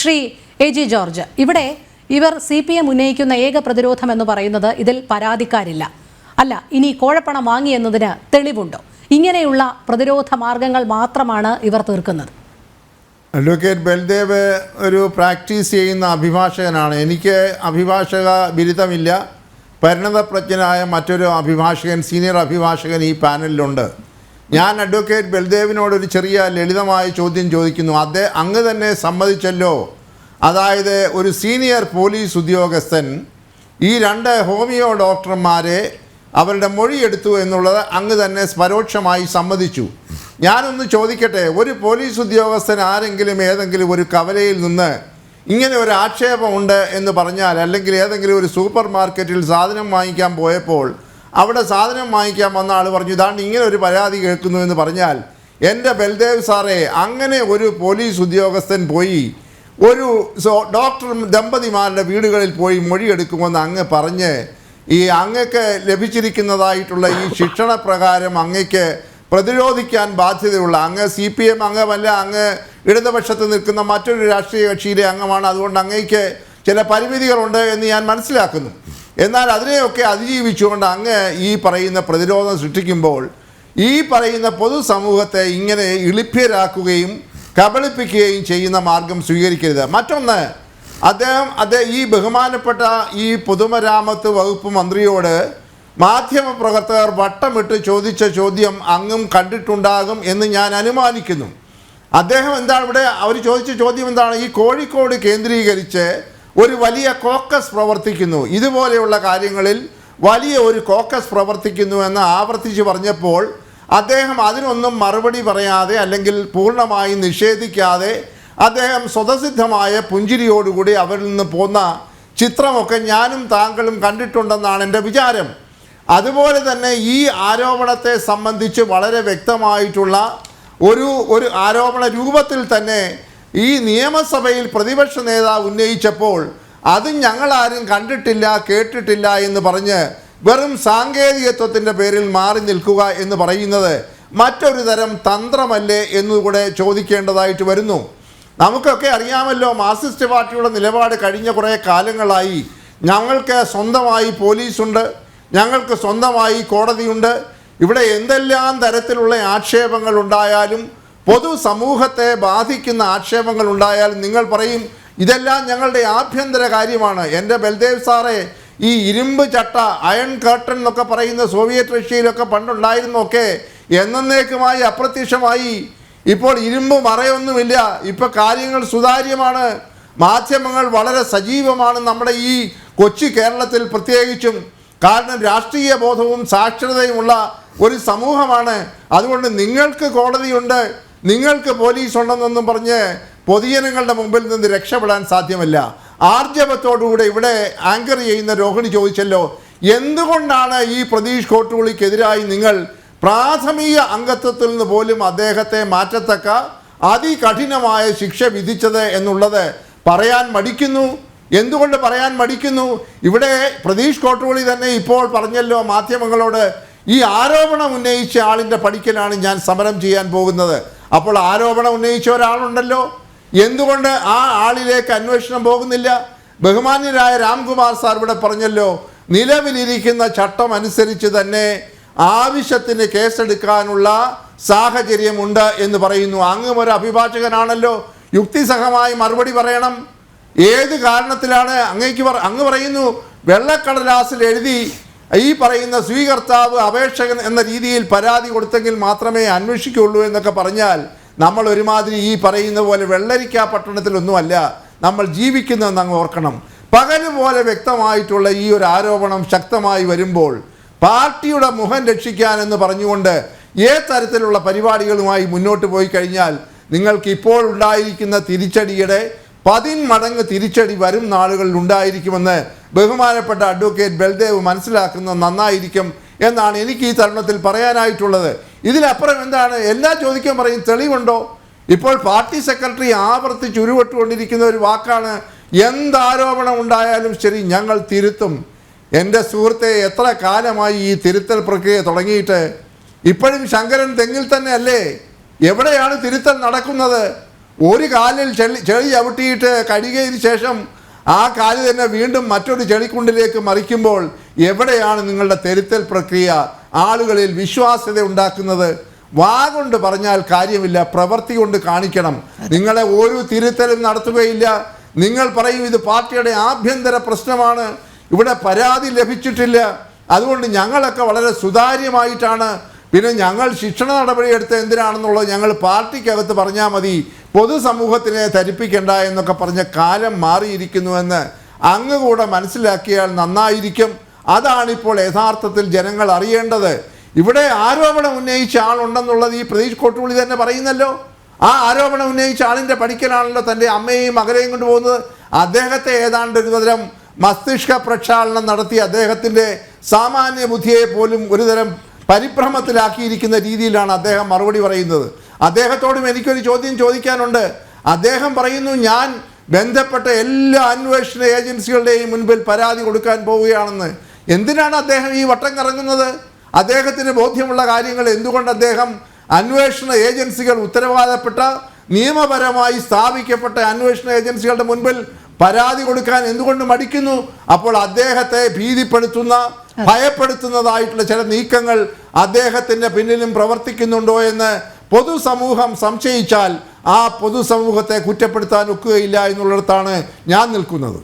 Shri A G George. ഇവിടെ ഇവർ C P M ഉന്നയിക്കുന്ന ഏക പ്രതിരോധം എന്ന് പറയുന്നത് ഇതിൽ പരാതിക്കാരില്ല. അല്ല ഇനി കോഴപ്പണം വാങ്ങി എന്നതിന് തെളിവുണ്ടോ? ഇങ്ങനെയുള്ള പ്രതിരോധ മാർഗങ്ങൾ മാത്രമാണ് ഇവർ തീർക്കുന്നത്. അഡ്വക്കേറ്റ് ബൽദേവ് ഒരു പ്രാക്ടീസ് ചെയ്യുന്ന അഭിഭാഷകനാണ്. എനിക്ക് അഭിഭാഷക ബിരുദമില്ല. പരിണതപ്രജ്ഞനായ മറ്റൊരു അഭിഭാഷകൻ സീനിയർ അഭിഭാഷകൻ ഈ പാനലിലുണ്ട് ഞാൻ അഡ്വക്കേറ്റ് ബൽദേവിനോട് ഒരു ചെറിയ ലളിതമായ ചോദ്യം ചോദിക്കുന്നു. അദ്ദേഹം അങ്ങ് തന്നെ സമ്മതിച്ചല്ലോ. അതായത് ഒരു സീനിയർ പോലീസ് ഉദ്യോഗസ്ഥൻ ഈ രണ്ട് ഹോമിയോ ഡോക്ടർമാരെ അവരുടെ മൊഴി എടുത്തു എന്നുള്ളത് അങ്ങ് തന്നെ പരോക്ഷമായി സമ്മതിച്ചു. ഞാനൊന്ന് ചോദിക്കട്ടെ ഒരു പോലീസ് ഉദ്യോഗസ്ഥൻ ആരെങ്കിലും ഏതെങ്കിലും ഒരു കവലയിൽ നിന്ന് ഇങ്ങനെ ഒരു ആക്ഷേപമുണ്ട് എന്ന് പറഞ്ഞാൽ അല്ലെങ്കിൽ ഏതെങ്കിലും ഒരു സൂപ്പർ മാർക്കറ്റിൽ സാധനം വാങ്ങിക്കാൻ പോയപ്പോൾ അവിടെ സാധനം വാങ്ങിക്കാൻ വന്ന ആൾ പറഞ്ഞു ഇതാണ്ട് ഇങ്ങനെ ഒരു പരാതി കേൾക്കുന്നു എന്ന് പറഞ്ഞാൽ എന്റെ ബൽദേവ് സാറേ അങ്ങനെ ഒരു പോലീസ് ഉദ്യോഗസ്ഥൻ പോയി ഒരു ഡോക്ടർ ദമ്പതിമാരുടെ വീടുകളിൽ പോയി മൊഴിയെടുക്കുമെന്ന് അങ്ങ് പറഞ്ഞ് ഈ അങ്ങക്ക് ലഭിച്ചിരിക്കുന്നതായിട്ടുള്ള ഈ ശിക്ഷണ പ്രകാരം അങ്ങക്ക് പ്രതിരോധിക്കാൻ ബാധ്യതയുള്ള അങ്ങ് സി പി എം അംഗമല്ല അങ്ങ് ഇടതുപക്ഷത്ത് നിൽക്കുന്ന മറ്റൊരു രാഷ്ട്രീയ കക്ഷിയിലെ അംഗമാണ്. അതുകൊണ്ട് അങ്ങയ്ക്ക് ചില പരിമിതികളുണ്ട് എന്ന് ഞാൻ മനസ്സിലാക്കുന്നു. എന്നാൽ അതിനെയൊക്കെ അതിജീവിച്ചുകൊണ്ട് അങ്ങ് ഈ പറയുന്ന പ്രതിരോധം സൃഷ്ടിക്കുമ്പോൾ ഈ പറയുന്ന പൊതുസമൂഹത്തെ ഇങ്ങനെ ഇളിപ്പ്യരാക്കുകയും കബളിപ്പിക്കുകയും ചെയ്യുന്ന മാർഗം സ്വീകരിക്കരുത്. മറ്റൊന്ന് അദ്ദേഹം അദ്ദേഹം ഈ ബഹുമാനപ്പെട്ട ഈ പൊതുമരാമത്ത് വകുപ്പ് മന്ത്രിയോട് മാധ്യമപ്രവർത്തകർ വട്ടമിട്ട് ചോദിച്ച ചോദ്യം അങ്ങും കണ്ടിട്ടുണ്ടാകും എന്ന് ഞാൻ അനുമാനിക്കുന്നു. അദ്ദേഹം എന്താണ് ഇവിടെ അവർ ചോദിച്ച ചോദ്യം എന്താണ്? ഈ കോഴിക്കോട് കേന്ദ്രീകരിച്ച് ഒരു വലിയ കോക്കസ് പ്രവർത്തിക്കുന്നു. ഇതുപോലെയുള്ള കാര്യങ്ങളിൽ വലിയ ഒരു കോക്കസ് പ്രവർത്തിക്കുന്നു എന്ന് ആവർത്തിച്ച് പറഞ്ഞപ്പോൾ അദ്ദേഹം അതിനൊന്നും മറുപടി പറയാതെ അല്ലെങ്കിൽ പൂർണമായി നിഷേധിക്കാതെ അദ്ദേഹം സ്വതസിദ്ധമായ പുഞ്ചിരിയോടുകൂടി അവരിൽ നിന്ന് പോന്ന ചിത്രമൊക്കെ ഞാനും താങ്കളും കണ്ടിട്ടുണ്ടെന്നാണ് എന്റെ വിചാരം. അതുപോലെ തന്നെ ഈ ആരോപണത്തെ സംബന്ധിച്ച് വളരെ വ്യക്തമായിട്ടുള്ള ഒരു ഒരു ആരോപണ രൂപത്തിൽ തന്നെ ഈ നിയമസഭയിൽ പ്രതിപക്ഷ നേതാവ് ഉന്നയിച്ചപ്പോൾ അത് ഞങ്ങളാരും കണ്ടിട്ടില്ല കേട്ടിട്ടില്ല എന്ന് പറഞ്ഞ് വെറും സാങ്കേതികത്വത്തിന്റെ പേരിൽ മാറി നിൽക്കുക എന്ന് പറയുന്നത് മറ്റൊരു തരം തന്ത്രമല്ലേ എന്നുകൂടെ ചോദിക്കേണ്ടതായിട്ട് വരുന്നു. നമുക്കൊക്കെ അറിയാമല്ലോ മാർക്സിസ്റ്റ് പാർട്ടിയുടെ നിലപാട് കഴിഞ്ഞ കുറേ കാലങ്ങളായി ഞങ്ങൾക്ക് സ്വന്തമായി പോലീസുണ്ട് ഞങ്ങൾക്ക് സ്വന്തമായി കോടതിയുണ്ട്. ഇവിടെ എന്തെല്ലാം തരത്തിലുള്ള ആക്ഷേപങ്ങൾ ഉണ്ടായാലും പൊതുസമൂഹത്തെ ബാധിക്കുന്ന ആക്ഷേപങ്ങൾ ഉണ്ടായാൽ നിങ്ങൾ പറയും ഇതെല്ലാം ഞങ്ങളുടെ ആഭ്യന്തര കാര്യമാണ്. എന്റെ ബൽദേവ് സാറേ ഈ ഇരുമ്പ് ചട്ട അയൺ കർട്ടൻ എന്നൊക്കെ പറയുന്ന സോവിയറ്റ് റഷ്യയിലൊക്കെ പണ്ടുണ്ടായിരുന്നൊക്കെ എന്നേക്കുമായി അപ്രത്യക്ഷമായി. ഇപ്പോൾ ഇരുമ്പ് മറയൊന്നുമില്ല. ഇപ്പോൾ കാര്യങ്ങൾ സുതാര്യമാണ്. മാധ്യമങ്ങൾ വളരെ സജീവമാണ് നമ്മുടെ ഈ കൊച്ചി കേരളത്തിൽ പ്രത്യേകിച്ചും. കാരണം രാഷ്ട്രീയ ബോധവും സാക്ഷരതയുമുള്ള ഒരു സമൂഹമാണ്. അതുകൊണ്ട് നിങ്ങൾക്ക് കോടതിയുണ്ട്. നിങ്ങൾക്ക് പോലീസ് ഉണ്ടെന്നൊന്നും പറഞ്ഞ് പൊതുജനങ്ങളുടെ മുമ്പിൽ നിന്ന് രക്ഷപ്പെടാൻ സാധ്യമല്ല. ആർജവത്തോടുകൂടെ ഇവിടെ ആങ്കർ ചെയ്യുന്ന രോഹിണി ചോദിച്ചല്ലോ എന്തുകൊണ്ടാണ് ഈ പ്രതീഷ് കോട്ടുകുളിക്കെതിരായി നിങ്ങൾ പ്രാഥമിക അംഗത്വത്തിൽ നിന്ന് പോലും അദ്ദേഹത്തെ മാറ്റത്തക്ക അതികഠിനമായ ശിക്ഷ വിധിച്ചത് എന്നുള്ളത് പറയാൻ മടിക്കുന്നു? എന്തുകൊണ്ട് പറയാൻ മടിക്കുന്നു? ഇവിടെ പ്രതീഷ് കോട്ടുകുളി തന്നെ ഇപ്പോൾ പറഞ്ഞല്ലോ മാധ്യമങ്ങളോട് ഈ ആരോപണം ഉന്നയിച്ച ആളിന്റെ പഠിക്കലാണ് ഞാൻ സമരം ചെയ്യാൻ പോകുന്നത്. അപ്പോൾ ആരോപണം ഉന്നയിച്ച ഒരാളുണ്ടല്ലോ. എന്തുകൊണ്ട് ആ ആളിലേക്ക് അന്വേഷണം പോകുന്നില്ല? ബഹുമാന്യരായ രാംകുമാർ സാർ ഇവിടെ പറഞ്ഞല്ലോ നിലവിലിരിക്കുന്ന ചട്ടം അനുസരിച്ച് തന്നെ ആവശ്യത്തിന് കേസെടുക്കാനുള്ള സാഹചര്യമുണ്ട് എന്ന് പറയുന്നു. അങ്ങും ഒരു അഭിഭാഷകനാണല്ലോ. യുക്തിസഹമായി മറുപടി പറയണം. ഏത് കാരണത്തിലാണ് അങ്ങേക്ക് അങ്ങ് പറയുന്നു വെള്ളക്കടലാസിൽ എഴുതി ഈ പറയുന്ന സ്വീകർത്താവ് അപേക്ഷകൻ എന്ന രീതിയിൽ പരാതി കൊടുത്തെങ്കിൽ മാത്രമേ അന്വേഷിക്കുള്ളൂ എന്നൊക്കെ പറഞ്ഞാൽ നമ്മൾ ഒരുമാതിരി ഈ പറയുന്ന പോലെ വെള്ളരിക്ക പട്ടണത്തിലൊന്നുമല്ല നമ്മൾ ജീവിക്കുന്നതെന്ന് അങ്ങ് ഓർക്കണം. പകൽ പോലെ വ്യക്തമായിട്ടുള്ള ഈ ഒരു ആരോപണം ശക്തമായി വരുമ്പോൾ പാർട്ടിയുടെ മുഖം രക്ഷിക്കാൻ എന്ന് പറഞ്ഞുകൊണ്ട് ഏത് തരത്തിലുള്ള പരിപാടികളുമായി മുന്നോട്ട് പോയി കഴിഞ്ഞാൽ നിങ്ങൾക്ക് ഇപ്പോൾ ഉണ്ടായിരിക്കുന്ന തിരിച്ചടിയുടെ പതിന്മടങ്ങ് തിരിച്ചടി വരും നാളുകളിൽ ഉണ്ടായിരിക്കുമെന്ന് ബഹുമാനപ്പെട്ട അഡ്വക്കേറ്റ് ബൽദേവ് മനസ്സിലാക്കുന്നത് നന്നായിരിക്കും എന്നാണ് എനിക്ക് ഈ തരുണത്തിൽ പറയാനായിട്ടുള്ളത്. ഇതിലപ്പുറം എന്താണ്? എല്ലാ ചോദിക്കാൻ പറയും തെളിവുണ്ടോ? ഇപ്പോൾ പാർട്ടി സെക്രട്ടറി ആവർത്തിച്ച് ചുരുവിട്ടുകൊണ്ടിരിക്കുന്ന ഒരു വാക്കാണ് എന്താരോപണം ഉണ്ടായാലും ശരി ഞങ്ങൾ തിരുത്തും. എന്റെ സുഹൃത്തെ എത്ര കാലമായി ഈ തിരുത്തൽ പ്രക്രിയ തുടങ്ങിയിട്ട്? ഇപ്പോഴും ശങ്കരൻ തെങ്ങിൽ തന്നെ അല്ലേ? എവിടെയാണ് തിരുത്തൽ നടക്കുന്നത്? ഒരു കാലിൽ ചെളി ചെളി ചവിട്ടിയിട്ട് കഴുകിയതിന് ശേഷം ആ കാൽ തന്നെ വീണ്ടും മറ്റൊരു ചെളിക്കുണ്ടിലേക്ക് മറിക്കുമ്പോൾ എവിടെയാണ് നിങ്ങളുടെ തെരുത്തൽ പ്രക്രിയ? ആളുകളിൽ വിശ്വാസ്യത ഉണ്ടാക്കുന്നത്? വാ കൊണ്ട് പറഞ്ഞാൽ കാര്യമില്ല. പ്രവൃത്തി കൊണ്ട് കാണിക്കണം. നിങ്ങളെ ഒരു തിരുത്തലും നടത്തുകയില്ല. നിങ്ങൾ പറയും ഇത് പാർട്ടിയുടെ ആഭ്യന്തര പ്രശ്നമാണ്. ഇവിടെ പരാതി ലഭിച്ചിട്ടില്ല. അതുകൊണ്ട് ഞങ്ങളൊക്കെ വളരെ സുതാര്യമായിട്ടാണ്. പിന്നെ ഞങ്ങൾ ശിക്ഷണ നടപടി നടപടിയെടുത്ത് എന്തിനാണെന്നുള്ളത് ഞങ്ങൾ പാർട്ടിക്കകത്ത് പറഞ്ഞാൽ മതി. പൊതുസമൂഹത്തിനെ ധരിപ്പിക്കേണ്ട എന്നൊക്കെ പറഞ്ഞ കാലം മാറിയിരിക്കുന്നുവെന്ന് അങ്ങ് കൂടെ മനസ്സിലാക്കിയാൽ നന്നായിരിക്കും. അതാണിപ്പോൾ യഥാർത്ഥത്തിൽ ജനങ്ങൾ അറിയേണ്ടത്. ഇവിടെ ആരോപണം ഉന്നയിച്ച ആളുണ്ടെന്നുള്ളത് ഈ പ്രതീഷ് കോട്ടുപുള്ളി തന്നെ പറയുന്നല്ലോ. ആ ആരോപണം ഉന്നയിച്ച ആളിന്റെ പഠിക്കലാണല്ലോ തന്റെ അമ്മയെയും മകനെയും കൊണ്ടുപോകുന്നത്. അദ്ദേഹത്തെ ഏതാണ്ട് ഒരു തരം മസ്തിഷ്ക പ്രക്ഷാളനം നടത്തി അദ്ദേഹത്തിന്റെ സാമാന്യ ബുദ്ധിയെ പോലും ഒരുതരം പരിഭ്രമത്തിലാക്കിയിരിക്കുന്ന രീതിയിലാണ് അദ്ദേഹം മറുപടി പറയുന്നത്. അദ്ദേഹത്തോടും എനിക്കൊരു ചോദ്യം ചോദിക്കാനുണ്ട്. അദ്ദേഹം പറയുന്നു ഞാൻ ബന്ധപ്പെട്ട എല്ലാ അന്വേഷണ ഏജൻസികളുടെയും മുൻപിൽ പരാതി കൊടുക്കാൻ പോവുകയാണെന്ന്. എന്തിനാണ് അദ്ദേഹം ഈ വട്ടം കറങ്ങുന്നത്? അദ്ദേഹത്തിന് ബോധ്യമുള്ള കാര്യങ്ങൾ എന്തുകൊണ്ട് അദ്ദേഹം അന്വേഷണ ഏജൻസികൾ ഉത്തരവാദപ്പെട്ട നിയമപരമായി സ്ഥാപിക്കപ്പെട്ട അന്വേഷണ ഏജൻസികളുടെ മുൻപിൽ പരാതി കൊടുക്കാൻ എന്തുകൊണ്ട് മടിക്കുന്നു? അപ്പോൾ അദ്ദേഹത്തെ ഭീതിപ്പെടുത്തുന്ന ഭയപ്പെടുത്തുന്നതായിട്ടുള്ള ചില നീക്കങ്ങൾ അദ്ദേഹത്തിന്റെ പിന്നിലും പ്രവർത്തിക്കുന്നുണ്ടോ എന്ന് പൊതുസമൂഹം സംശയിച്ചാൽ ആ പൊതുസമൂഹത്തെ കുറ്റപ്പെടുത്താൻ ഒക്കുകയില്ല എന്നുള്ളിടത്താണ് ഞാൻ നിൽക്കുന്നത്.